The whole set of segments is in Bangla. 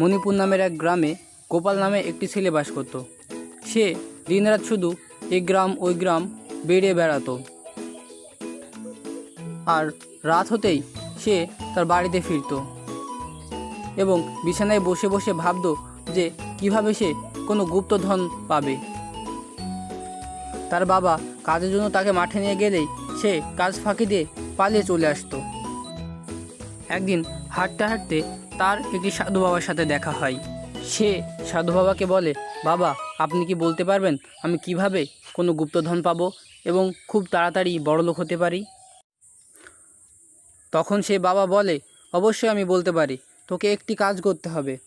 মণিপুর নামের এক গ্রামে গোপাল নামে একটি ছেলে বাস করত। সে দিনরাত শুধু এই গ্রাম ওই গ্রাম বেড়ে বেড়াতো। আর রাত হতেই সে তার বাড়িতে ফিরতো এবং বিছানায় বসে বসে ভাবতো যে কীভাবে সে কোনো গুপ্তধন পাবে। তার বাবা কাজের জন্য তাকে মাঠে নিয়ে গেলেই সে কাজ ফাঁকি দিয়ে পালিয়ে চলে আসতো। একদিন হাঁটতে হাঁটতে তার একটি সাধু বাবার সাথে দেখা হয়। সে সাধু বাবাকে বলে, বাবা, আপনি কি বলতে পারবেন আমি কীভাবে কোনো গুপ্তধন পাবো এবং খুব তাড়াতাড়ি বড়লোক হতে পারি? তখন সে বাবা বলে, অবশ্যই আমি বলতে পারি, তোকে একটি কাজ করতে হবে।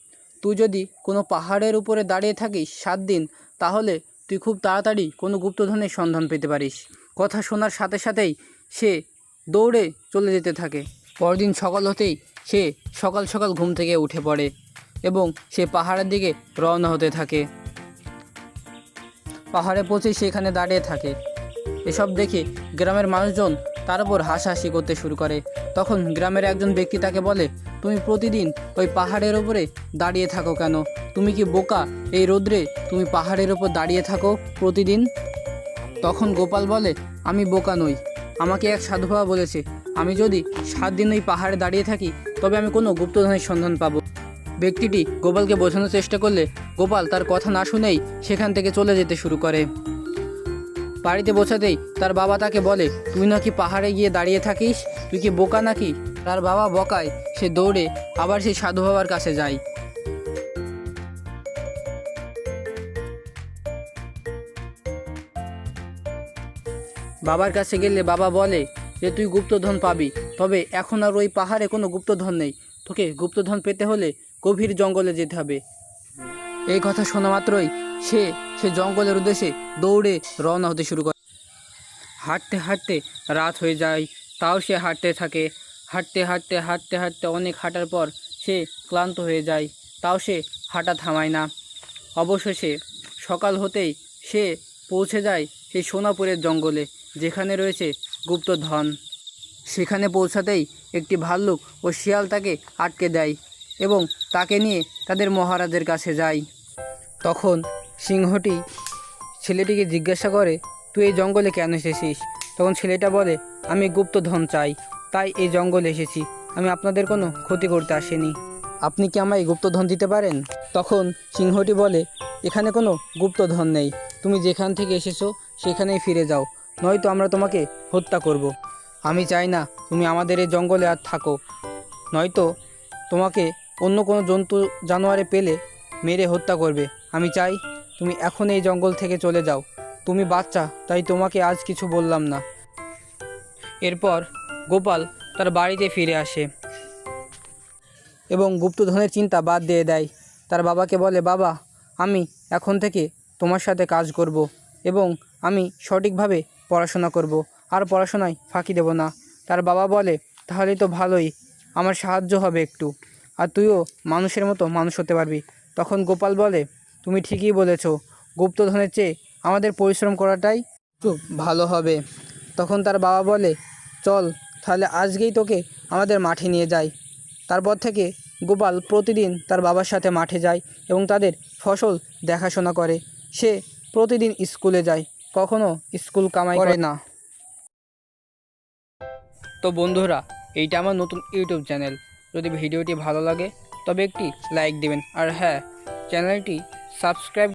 তুই যদি কোনো পাহাড়ের উপরে দাঁড়িয়ে থাকিস সাত দিন, তাহলে তুই খুব তাড়াতাড়ি কোনো গুপ্তধনের সন্ধান পেতে পারিস। কথা শোনার সাথে সাথেই সে দৌড়ে চলে যেতে থাকে। পরদিন সকাল হতেই সে সকাল সকাল ঘুম থেকে উঠে পড়ে এবং সে পাহাড়ের দিকে রওনা হতে থাকে। পাহাড়ে পৌঁছে সেখানে দাঁড়িয়ে থাকে। এসব দেখে গ্রামের মানুষজন তার উপর হাসাহাসি করতে শুরু করে। তখন গ্রামের একজন ব্যক্তি তাকে বলে, তুমি প্রতিদিন ওই পাহাড়ের ওপরে দাঁড়িয়ে থাকো কেন? তুমি কি বোকা? এই রোদ্রে তুমি পাহাড়ের ওপর দাঁড়িয়ে থাকো প্রতিদিন? তখন গোপাল বলে, আমি বোকা নই। আমাকে এক সাধু বাবা বলেছে, আমি যদি সাত দিন ওই পাহাড়ে দাঁড়িয়ে থাকি, তবে আমি কোনো গুপ্তধনের সন্ধান পাবো। ব্যক্তিটি গোপালকে বোঝানোর চেষ্টা করলে গোপাল তার কথা না শুনেই সেখান থেকে চলে যেতে শুরু করে। বাড়িতে বোঝাতেই তার বাবা তাকে বলে, তুই নাকি পাহাড়ে গিয়ে দাঁড়িয়ে থাকিস? তুই কি বোকা নাকি? তার বাবা বকায় সে দৌড়ে আবার সেই সাধু বাবার কাছে যায়। বাবার কাছে গেলে বাবা বলে যে, তুই গুপ্তধন পাবি। তবে এখন আর ওই পাহাড়ে কোনো গুপ্তধন নেই। তোকে গুপ্তধন পেতে হলে গভীর জঙ্গলে যেতে হবে। এই কথা শোনা মাত্রই সে সে জঙ্গলের উদ্দেশ্যে দৌড়ে রওনা হতে শুরু করে। হাঁটতে হাঁটতে রাত হয়ে যায়। তাও সে হাঁটতে থাকে। হাঁটতে হাঁটতে হাঁটতে হাঁটতে অনেক হাঁটার পর সে ক্লান্ত হয়ে যায়। তাও সে হাঁটা থামায় না। অবশেষে সকাল হতেই সে পৌঁছে যায় সেই সোনাপুরের জঙ্গলে। যেখানে রয়েছে গুপ্তধন, সেখানে পৌঁছাতেই একটি ভাল্লুক ও শিয়াল তাকে আটকে দেয় এবং তাকে নিয়ে তাদের মহারাজের কাছে যায়। তখন সিংহটি ছেলেটিকে জিজ্ঞাসা করে, তুই এই জঙ্গলে কেন এসেছিস? তখন ছেলেটা বলে, আমি গুপ্ত ধন চাই, তাই এই জঙ্গলে এসেছি। আমি আপনাদের কোনো ক্ষতি করতে আসিনি। আপনি কি আমায় গুপ্তধন দিতে পারেন? তখন সিংহটি বলে, এখানে কোনো গুপ্তধন নেই। তুমি যেখান থেকে এসেছ, সেখানেই ফিরে যাও। নয়তো আমরা তোমাকে হত্যা করব। আমি চাই না তুমি আমাদের এই জঙ্গলে আর থাকো। নয়তো তোমাকে অন্য কোনো জন্তু জানোয়ারে পেলে মেরে হত্যা করবে। আমি চাই তুমি এখন এই জঙ্গল থেকে চলে যাও। তুমি বাচ্চা, তাই তোমাকে আজ কিছু বললাম না। এরপর গোপাল তার বাড়িতে ফিরে আসে এবং গুপ্তধনের চিন্তা বাদ দিয়ে দেয়। তার বাবাকে বলে, বাবা, আমি এখন থেকে তোমার সাথে কাজ করব এবং আমি সঠিকভাবে পড়াশোনা করব। আর পড়াশোনায় ফাঁকি দেব না। তার বাবা বলে তাহলে তো ভালোই। আমার সাহায্য হবে একটু। আর তুইও মানুষের মতো মানুষ হতে পারবি। তখন গোপাল বলে, তুমি ঠিকই বলেছ। গুপ্তধনের চেয়ে আমাদের পরিশ্রম করাটাই একটু ভালো হবে। তখন তার বাবা বলে, চল, তাহলে আজকেই তোকে আমাদের মাঠে নিয়ে যাই। তারপর থেকে গোপাল প্রতিদিন তার বাবার সাথে মাঠে যায় এবং তাদের ফসল দেখাশোনা করে। সে প্রতিদিন স্কুলে যায়। কখনো স্কুল কামাই করে না। তো বন্ধুরা এইটা আমার নতুন ইউটিউব চ্যানেল। যদি ভিডিওটি ভালো লাগে তবে একটি লাইক দিবেন। আর হ্যাঁ চ্যানেলটি সাবস্ক্রাইব